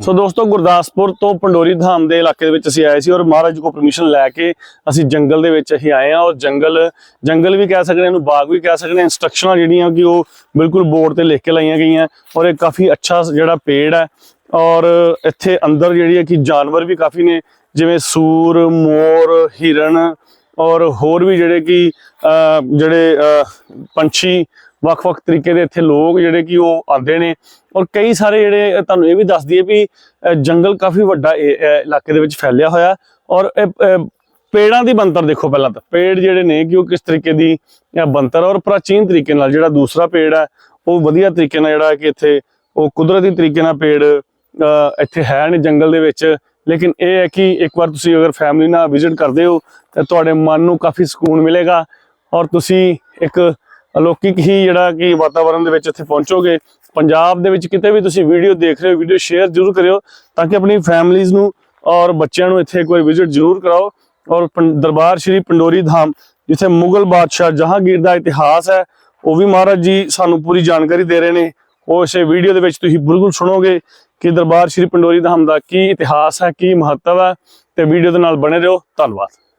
ਸੋ ਦੋਸਤੋ, ਗੁਰਦਾਸਪੁਰ ਤੋਂ ਪੰਡੋਰੀ ਧਾਮ ਦੇ ਇਲਾਕੇ ਦੇ ਵਿੱਚ ਅਸੀਂ ਆਏ ਸੀ ਔਰ ਮਹਾਰਾਜ ਕੋ ਪਰਮਿਸ਼ਨ ਲੈ ਕੇ ਅਸੀਂ ਜੰਗਲ ਦੇ ਵਿੱਚ ਅਸੀਂ ਆਏ ਆ ਔਰ ਜੰਗਲ ਜੰਗਲ ਵੀ ਕਹਿ ਸਕਦੇ ਹਾਂ, ਇਹਨੂੰ ਬਾਗ ਵੀ ਕਹਿ ਸਕਦੇ ਹਾਂ। ਇੰਸਟਰਕਸ਼ਨਾਂ ਜਿਹੜੀਆਂ ਕਿ ਉਹ ਬਿਲਕੁਲ ਬੋਰਡ ਤੇ ਲਿਖ ਕੇ ਲਾਈਆਂ ਗਈਆਂ ਔਰ ਇਹ ਕਾਫੀ ਅੱਛਾ ਜਿਹੜਾ ਪੇੜ ਹੈ ਔਰ ਇੱਥੇ ਅੰਦਰ ਜਿਹੜੀ ਹੈ ਕਿ ਜਾਨਵਰ ਵੀ ਕਾਫੀ ਨੇ, ਜਿਵੇਂ ਸੂਰ, ਮੋਰ, ਹਿਰਨ ਔਰ ਹੋਰ ਵੀ ਜਿਹੜੇ ਕਿ ਜਿਹੜੇ ਪੰਛੀ ਵੱਖ-ਵੱਖ ਤਰੀਕੇ ਦੇ ਇੱਥੇ ਲੋਕ ਜਿਹੜੇ ਕਿ ਉਹ ਆਉਂਦੇ ਨੇ। ਔਰ ਕਈ ਸਾਰੇ ਜਿਹੜੇ ਤੁਹਾਨੂੰ ਇਹ ਵੀ ਦੱਸ ਦਈਏ ਵੀ ਜੰਗਲ ਕਾਫੀ ਵੱਡਾ ਇਲਾਕੇ ਦੇ ਵਿੱਚ ਫੈਲਿਆ ਹੋਇਆ। ਔਰ ਇਹ, ਪੇੜਾਂ ਦੀ ਬੰਤਰ ਦੇਖੋ ਪਹਿਲਾਂ ਤਾਂ। ਪੇੜ ਜਿਹੜੇ ਨੇ ਕਿ ਉਹ ਕਿਸ ਤਰੀਕੇ ਦੀ ਅਹ, ਬੰਤਰ ਔਰ ਪ੍ਰਾਚੀਨ ਤਰੀਕੇ ਨਾਲ ਜਿਹੜਾ ਦੂਸਰਾ ਪੇੜ ਹੈ ਉਹ ਵਧੀਆ ਤਰੀਕੇ ਨਾਲ ਜਿਹੜਾ ਕਿ ਇੱਥੇ ਉਹ ਕੁਦਰਤੀ ਤਰੀਕੇ ਨਾਲ ਪੇੜ ਇੱਥੇ ਹੈ ਨੇ ਜੰਗਲ ਦੇ ਵਿੱਚ। ਲੇਕਿਨ ਇਹ ਹੈ ਕਿ ਇੱਕ ਵਾਰ ਤੁਸੀਂ ਅਗਰ ਫੈਮਿਲੀ ਨਾਲ ਵਿਜ਼ਿਟ ਕਰਦੇ ਹੋ ਤਾਂ ਤੁਹਾਡੇ ਮਨ ਨੂੰ ਕਾਫੀ ਸਕੂਨ ਮਿਲੇਗਾ। ਔਰ ਤੁਸੀਂ ਇੱਕ ਅਲੌਕਿਕ ਹੀ ਜਿਹੜਾ ਕਿ ਵਾਤਾਵਰਣ ਦੇ ਵਿੱਚ ਇੱਥੇ ਪਹੁੰਚੋਗੇ। ਪੰਜਾਬ ਦੇ ਵਿੱਚ ਕਿਤੇ ਵੀ ਤੁਸੀਂ ਵੀਡੀਓ ਦੇਖ ਰਹੇ ਹੋ, ਵੀਡੀਓ ਸ਼ੇਅਰ ਜ਼ਰੂਰ ਕਰਿਓ ਤਾਂ ਕਿ ਆਪਣੀ ਫੈਮਿਲੀਜ਼ ਨੂੰ ਔਰ ਬੱਚਿਆਂ ਨੂੰ ਇੱਥੇ ਇੱਕ ਵਾਰ ਵਿਜ਼ਿਟ ਜ਼ਰੂਰ ਕਰਾਓ। ਔਰ ਪੰ- ਦਰਬਾਰ ਸ਼੍ਰੀ ਪੰਡੋਰੀ ਧਾਮ, ਜਿੱਥੇ ਮੁਗਲ ਬਾਦਸ਼ਾਹ ਜਹਾਂਗੀਰ ਦਾ ਇਤਿਹਾਸ ਹੈ, ਉਹ ਵੀ ਮਹਾਰਾਜ ਜੀ ਸਾਨੂੰ ਪੂਰੀ ਜਾਣਕਾਰੀ ਦੇ ਰਹੇ ਨੇ। ਉਹ ਇਸੇ ਵੀਡੀਓ ਦੇ ਵਿੱਚ ਤੁਸੀਂ ਬਿਲਕੁਲ ਸੁਣੋਗੇ ਕਿ ਦਰਬਾਰ ਸ਼੍ਰੀ ਪੰਡੋਰੀ ਧਾਮ ਦਾ ਕੀ ਇਤਿਹਾਸ ਹੈ, ਕੀ ਮਹੱਤਵ ਹੈ ਤੇ ਵੀਡੀਓ ਦੇ ਨਾਲ ਬਣੇ ਰਹੋ। ਧੰਨਵਾਦ।